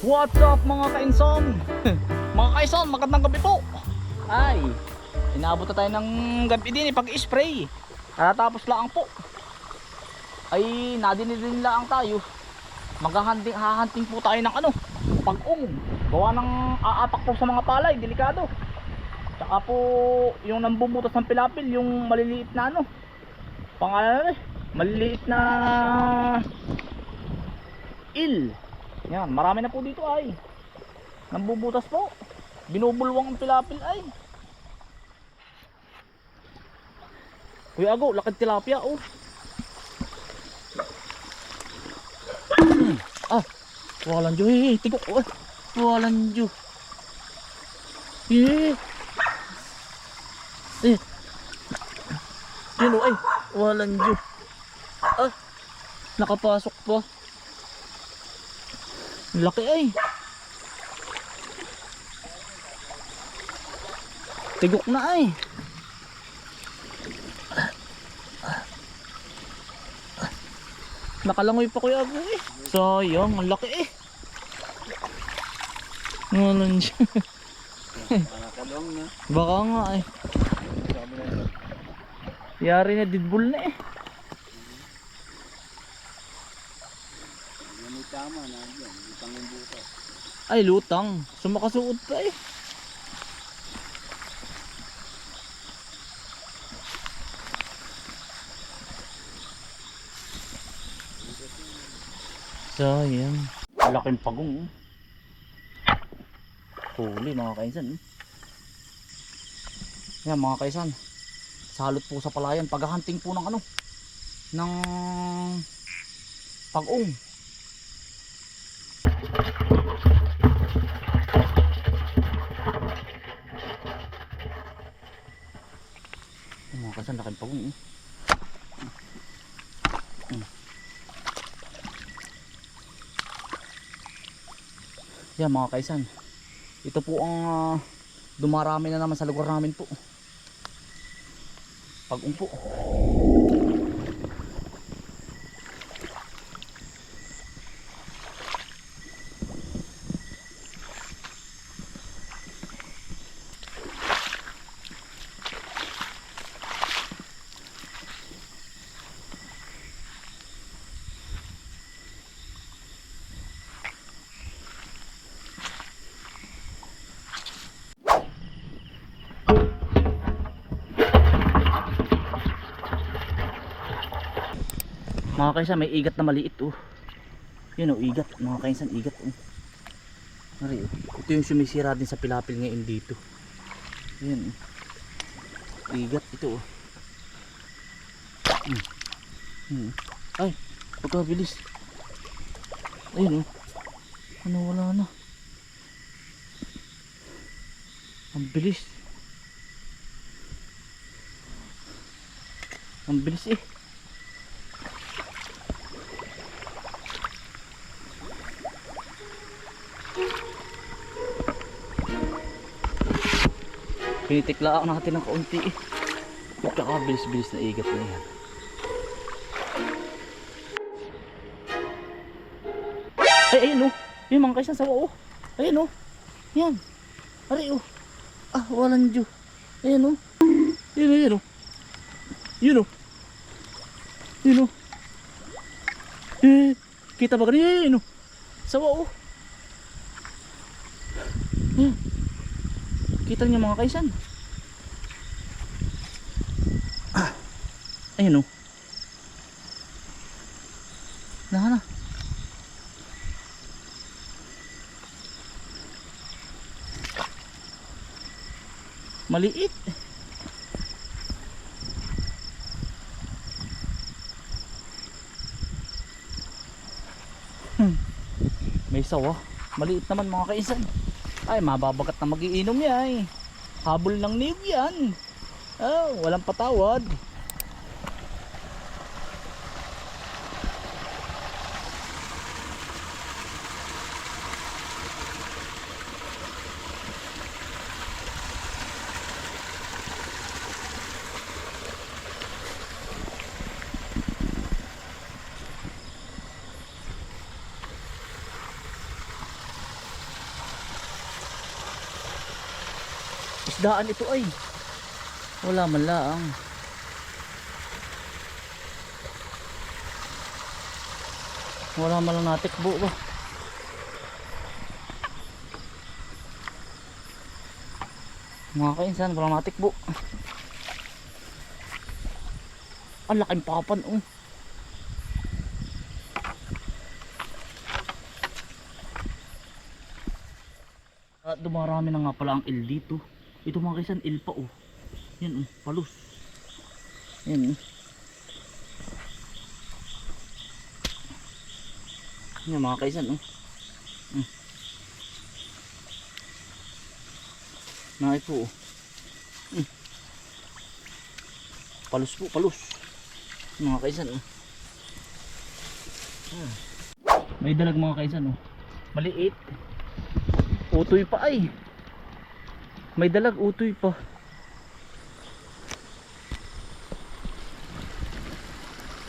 What's up mga kainson? mga kainson, magandang gabi po. Ay, inabot na tayo ng gabi din eh, pag-spray. Katatapos lang po. Ay, nadinidin lang tayo. Maghahunting, hahunting po tayo ng ano, pag-ung. Gawa ng aapak po sa mga palay, delikado. Tsaka po, yung nambumutas ng pilapil, yung maliliit na ano. Pangalan na eh, maliliit na il. Yan, marami na po dito ay. Nambubutas po. Binubulwang ang pilapil ay. Kuya Ago, lakad tilapia oh. ah, walang jo. Hey, tigok. Oh. Walang jo. Eh. Eh. Yun oh, ay. Walang jo. Ah, nakapasok pa. Laki ay. Tigok na ay. Nakalangoy pa kuya ako eh. Sayang, ang laki eh. Ngalan siya. Baka nga eh. Yari na didbul na eh. Yan may tama na yan. Itang yung bukas. Ay lutang. Sumakasuot pa eh. Sayang. Laking pagong. oh. Huli mga kaisan. oh. Yan mga kaisan. Salot po sa palayan. Paghahunting po ng ano. Ng pag-ong. Mga kasan, laking pagong eh. Yan mga kaisan. Ito po ang ah, dumarami na naman sa lugar namin po. Pag-ung Mga kaisan, may igat na maliit oh. Yun oh, igat. Mga kaisan, igat oh. Mari oh. Ito yung sumisira din sa pilapil ngayon dito. Yan oh. Igat ito oh. Hmm. Hmm. Ay, pagkabilis. Ayun oh. Ano wala na. Ang bilis. Ang bilis eh. Pinitiklaan natin ng kaunti eh. Pagkakabilis-bilis na igat na yan. Ay, ayun oh. Yung mga kaysa sawa oh. Ayun oh. Yan. Ari oh. Ah, walang Diyo. Ayun oh. Yun oh, yun oh. Yun oh. Yun oh. Eh, kita ba ganyan? Ayun oh. Sawa oh. Yan. Kita niyo mga kaisan. Ah. Ayun oh. Na na. Maliit. Hmm. May sawa. Maliit naman mga kaisan. Ay, mababagat na magiinom yan. Habol ng niyog yan. Oh, walang patawad. Isdaan ito ay. Wala man laang. Wala man lang natikbo ba? Mga kainsan, wala natikbo. Ang laking papan oh. At dumarami na nga pala ang il dito. Ito mga kaisan, il pa oh. Yan oh, palos. Yan oh. Yan mga kaisan oh. Hmm. Nakay po oh. Hmm. Palos po, palos. Mga kaisan oh. Hmm. May dalag mga kaisan oh. Maliit. Utoy pa ay. May dalag utoy pa.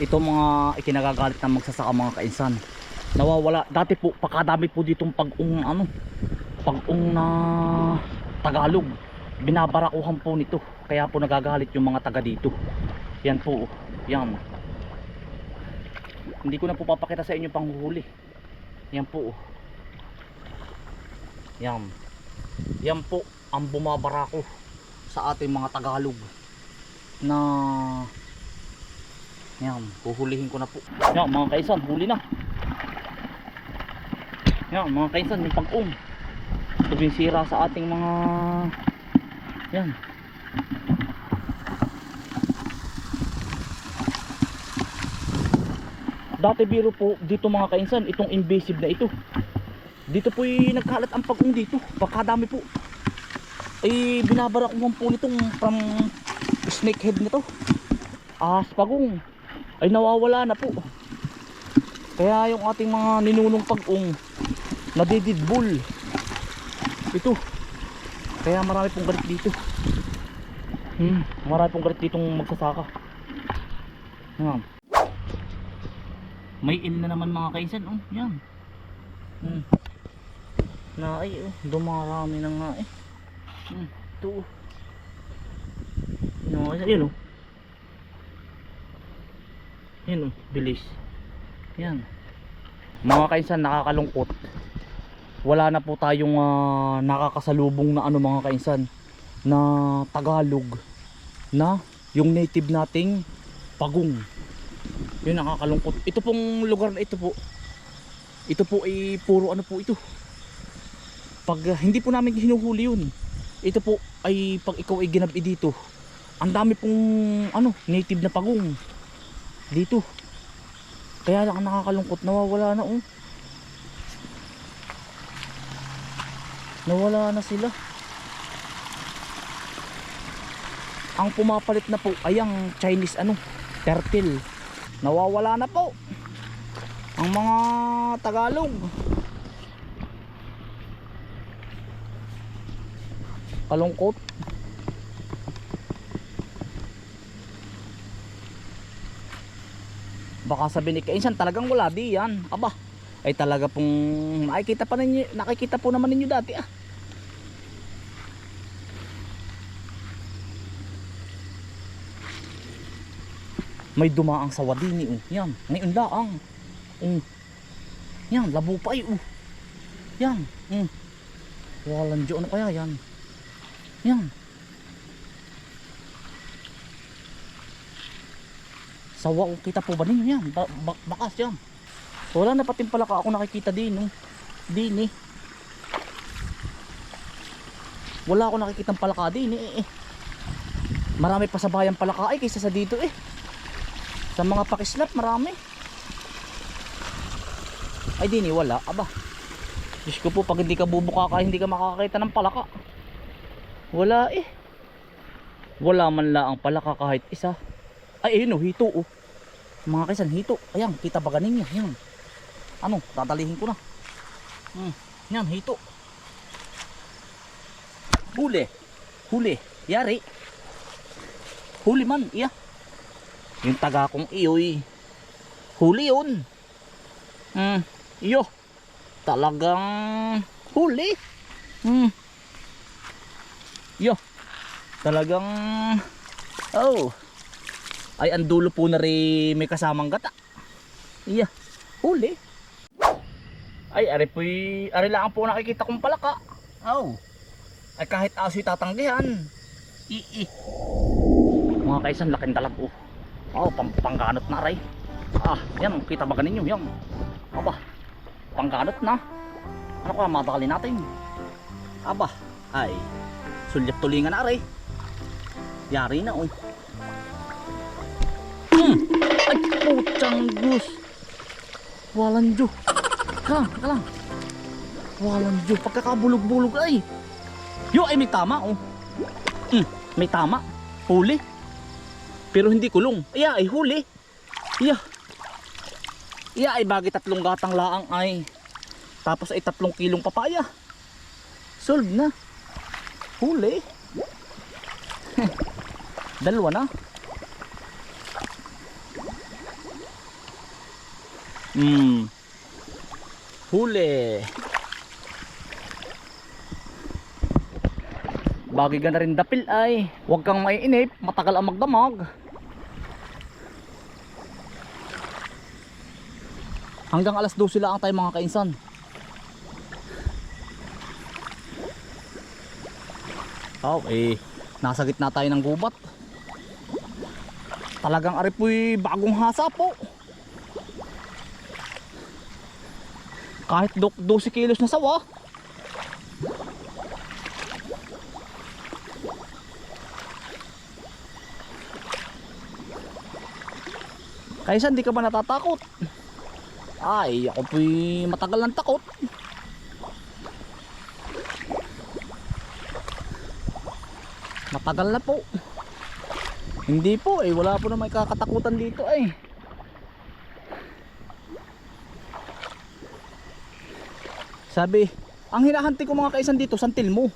Ito mga ikinagagalit ng magsasaka mga kainsan. Nawawala. Dati po, pakadami po ditong pag-ung ano. Pag-ung na Tagalog. Binabarakuhan po nito. Kaya po nagagalit yung mga taga dito. Yan po. Yan. Hindi ko na po papakita sa inyo panghuhuli. Yan po. Yan. Yan po ang bumabarako sa ating mga Tagalog na yan, huhulihin ko na po. Yan, mga kaisan, huli na. Yan, mga kaisan, may yung sira sa ating mga yan. Dati biro po dito mga kainsan, itong invasive na ito. Dito po nagkalat ang pag-ung dito. Pagkadami po. Ay binabara ko po nitong from snakehead nito. Ahas pagong. Ay nawawala na po. Kaya yung ating mga ninunong pag-ung nadididbul. Ito. Kaya marami pong galit dito. Hmm, marami pong galit ditong magsasaka. Yan. May il na naman mga kaisan. Oh, yan. Hmm. Na ay oh, dumarami na nga eh. Hmm, ito. oh. Yan mga kaisan, yun oh. Oh, bilis. Yan. Mga kaisan, nakakalungkot. Wala na po tayong ah, nakakasalubong na ano mga kaisan na Tagalog na yung native nating pagong. Yun nakakalungkot. Ito pong lugar na ito po. Ito po ay puro ano po ito. Pag ah, hindi po namin hinuhuli yun. Ito po ay pag ikaw ay ginabi dito. Ang dami pong ano native na pagong dito. Kaya lang ang nakakalungkot nawawala na oh. Nawala na sila. Ang pumapalit na po ay ang Chinese ano, turtle. Nawawala na po. Ang mga Tagalog. Kalungkot. Baka sabi ni Kainsan talagang wala di yan. Aba, ay talaga pong nakikita pa ninyo, nakikita po naman ninyo dati ah. May dumaang sa wadini oh. Yan, ngayon laang. Oh. Yan, labo pa ay oh. Yan, mm. Walang diyo ano kaya yan. Yan. Sawa oh, kita po ba ninyo yan? Ba ba- bakas yan. Wala na pating pala ka ako nakikita din no. Din eh. Wala ako nakikita ng palaka din eh, eh. Marami pa sa bayan palaka ay kaysa sa dito eh. Sa mga pakislap marami. Ay din eh wala. Aba. Diyos ko po pag hindi ka bubuka ka hindi ka makakakita ng palaka. Wala eh. Wala man lang ang palaka kahit isa. Ay ayun oh hito oh. Mga kaisan hito. Ayan kita ba ganin niya. Yan ano, dadalihin ko na. Hmm, yan, hito. Huli. Huli. Yari. Huli man, iya. Yung taga kong iyoy. Huli yun. Hmm, iyo. Talagang huli. Hmm. Yo. Talagang Oh. Ay ang dulo po na rin may kasamang gata. Iya. Huli. Ay ari po ari lang po nakikita kong palaka. Oh. Ay kahit aso tatanggihan. Ii. Mga kaisan laking dalag oh. Oh, pang pangganot na aray. Ah, yan, kita ba ninyo? Yan. Aba, pangganot na. Ano kaya madakali natin? Aba, ay, sulyap tulingan na aray. Yari na, oh. Hmm! Ay, putang gus. Walang Diyo. Kalang, kalang. Walang Diyo. Pagkakabulog-bulog ay. Yo, ay may tama, oh. Hmm, may tama. Huli. Pero hindi kulong. Iya, ay huli. Iya. Iya, ay bagay tatlong gatang laang ay. Tapos ay tatlong kilong papaya. Solve na. Huli. Dalawa na. Hmm. Huli. Bagay ka na rin dapil ay. Huwag kang maiinip. Matagal ang magdamag. Hanggang alas 12 lang tayo mga kainsan. Oh, eh, nasa gitna tayo ng gubat. Talagang ari po'y bagong hasa po. Kahit do- 12 kilos na sawa. Kaysa hindi ka ba natatakot? Ay, ako po'y matagal ng takot. Matagal na po. Hindi po eh, wala po na may kakatakutan dito eh. Sabi, ang hinahanti ko mga kaisan dito, santil mo.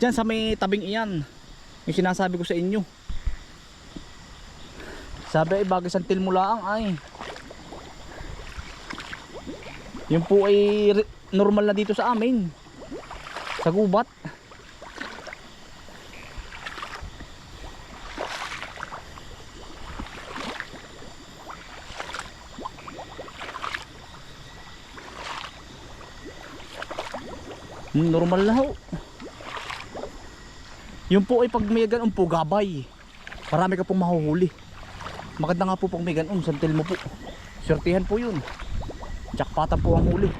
Diyan sa may tabing iyan. Yung sinasabi ko sa inyo. Sabi ay bagay santil mo lang ay. Yung po ay normal na dito sa amin. Sa gubat. Normal na ho. Yung po ay pag may ganun po gabay. Marami ka pong mahuhuli. Maganda nga po pag may ganun, santil mo po. Swertihan po yun. Jackpatan po ang huli.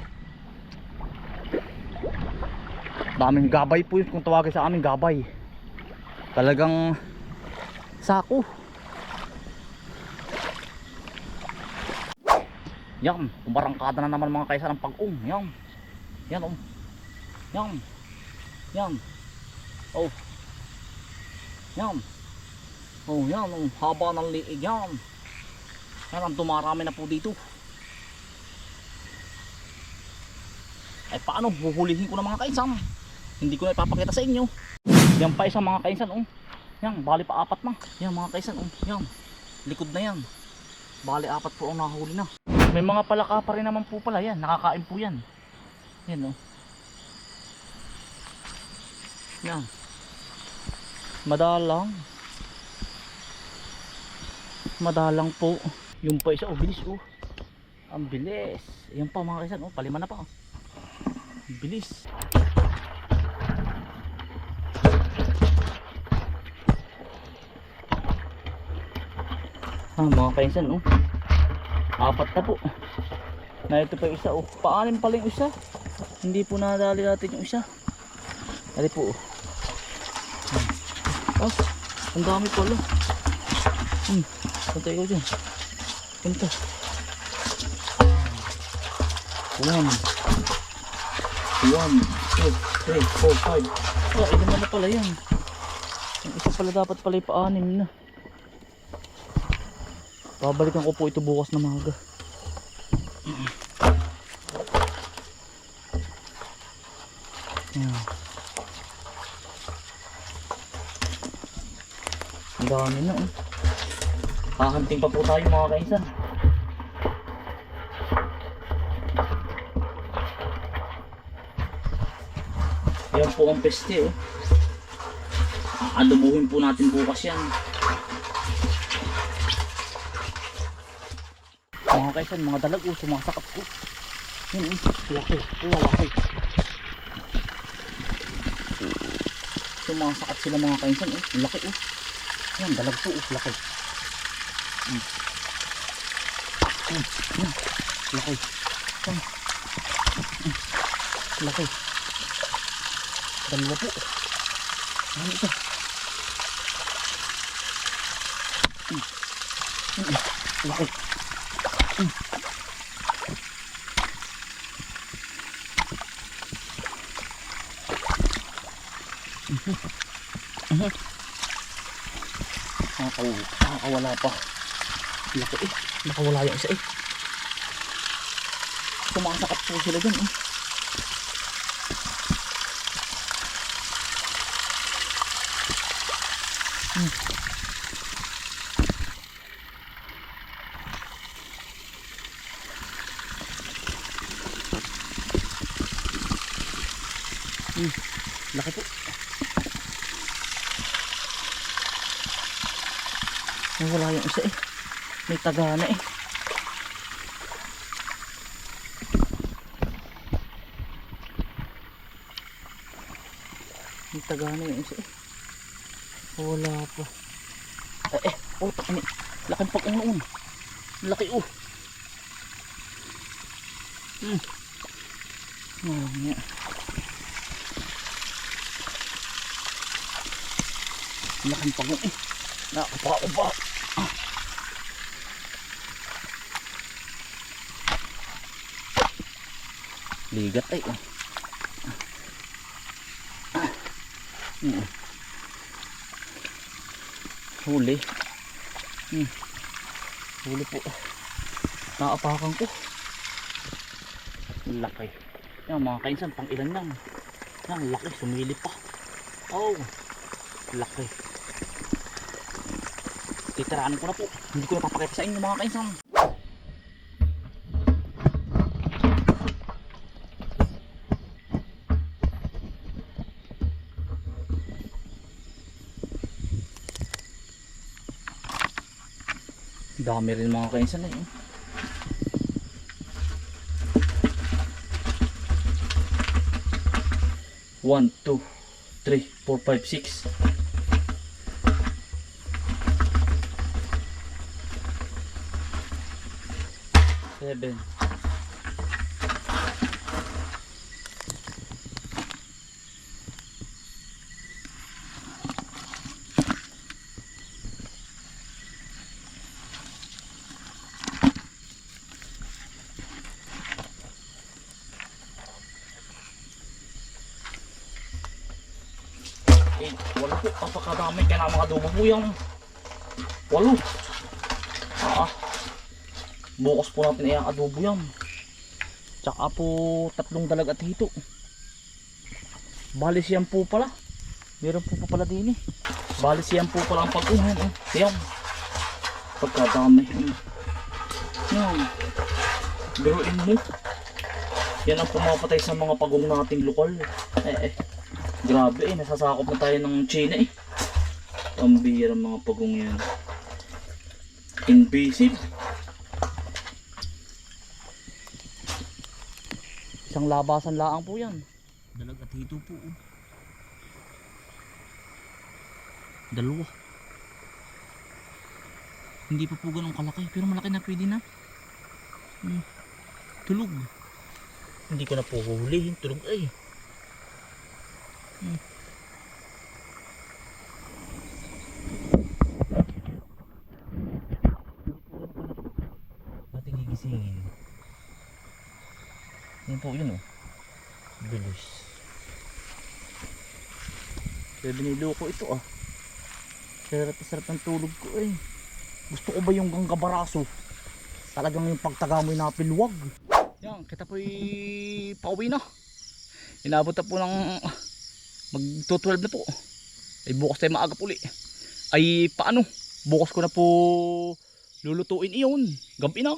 Daming gabay po yun kung tawagin sa amin gabay. Talagang sako. Yan, kumarangkada na naman mga kaisa ng pag-um. Yan. Yan um. Yan. Yan. Oh. Yan. Oh, yan. Ang haba ng liig yan. Yan ang dumarami na po dito. Ay paano huhulihin ko ng mga kaisan? Hindi ko na ipapakita sa inyo. Yan pa isang mga kaisan oh. Yan, bali pa apat na. Yan mga kaisan oh. Yan. Likod na yan. Bali apat po ang nahuli na. May mga palaka pa rin naman po pala yan. Nakakain po yan. Yan oh. Yan. Madalang. Madalang po. Yung pa isa, oh, bilis oh. Ang bilis. Yan pa mga kaisan, oh, palima na pa oh. Bilis. Ah, mga kaisan, oh. Apat na po. Na ito pa isa, oh. Paanim pala yung isa. Hindi po nadali natin yung isa. Dali po, oh. Oh, ang dami pala. Hmm, pantay ko dyan. Punta. One. One, two, three, four, five. Oh, ilan na pala yan. Yung isa pala dapat pala ipaanim na. Babalikan ko po ito bukas na maga. Dami na oh. Hahanting pa po tayo mga kaisan. Yan po ang peste oh. Aadobuhin po natin bukas yan. Mga kaisan, mga dalag, oh, sumasakap ko. Yan, oh, laki, oh, laki. Sumasakap sila mga kaisan, oh, laki, oh. Yan, dalag oh, laki. Mm. Mm, yan, laki. Mm. Dalawa po. Ano ito? Mm. Mm, laki. Nakakaw, nakakawala pa. Laki eh. Nakawala yung isa eh. Sumasakap po sila dyan eh. Hmm. Hmm. Laki po. Wala yung isa eh. May tagana eh. May tagana yung isa eh. Wala pa. Eh, eh. Oh, takani. Laking pag noon. Laki oh. Hmm. Oh, nga. Laking pag eh. Nakapa ko ba? Ligat ay oh. Hmm. Huli. Hmm. Huli po. Naapakan ko. Laki. Yan mga kainsan, pang ilan lang. Yan, laki. Sumili pa. Oh. Laki. Titiraan ko na po. Hindi ko napapakita sa inyo mga kainsan. Dami rin mga kainsan eh. One, two, three, four, five, six. Seven. Eh, walo po. Na mga adobo po yan. Walo. Bukas po natin ay adobo yan. Tsaka po tatlong dalag at hito. Bali siyang po pala. Meron po pa pala din eh. Bali siyang po pala ang pag-uhan. Eh. Yan. Pagkadami. Yan. Biruin mo. Yan ang pumapatay sa mga pagong nating lokal. Eh eh. Grabe eh. Nasasakop na tayo ng China eh. Ang mga pagong yan. Invasive. Isang labasan laang po yan. Dalag at hito po. oh. Dalawa. Hindi pa po ganun kalaki. Pero malaki na pwede na. Hmm. Tulog. Hindi ko na po huhulihin. Tulog ay. Hmm. Ating gigisingin. Yan po yun oh. Bilis. Kaya binilo ko ito ah. Sarap na sarap ng tulog ko eh. Gusto ko ba yung ganggabaraso? Talagang yung pagtagamoy na pilwag. Yan, kita po'y pauwi na. Inabot na po ng mag 12 na po. Ay bukas tayo maaga po uli. Ay paano? Bukas ko na po lulutuin iyon. Gabi na.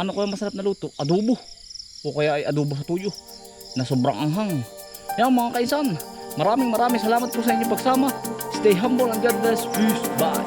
Ano ko yung masarap na luto? Adobo. O kaya ay adobo sa tuyo. Na sobrang anghang. Yan mga kaisan. Maraming maraming salamat po sa inyong pagsama. Stay humble and God bless. Peace. Bye.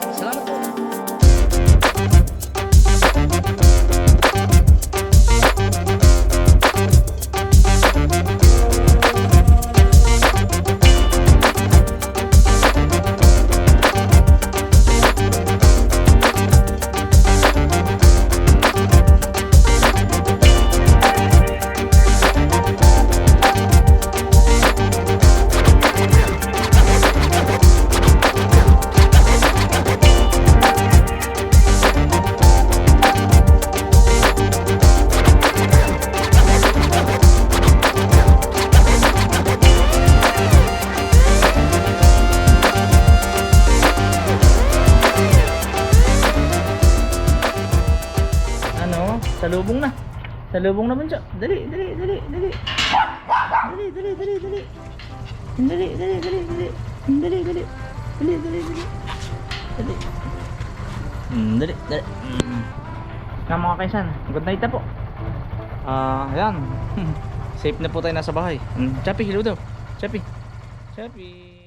Dali, dali, dali, dali. Dali, dali. Dali, dali, dali. Dali. Hmm, dali, dali. Hmm. Nga mga kaisan, good night na po. Ah, ayan. Safe na po tayo nasa bahay. Hmm, Chappy, hello daw. Chappy. Chappy.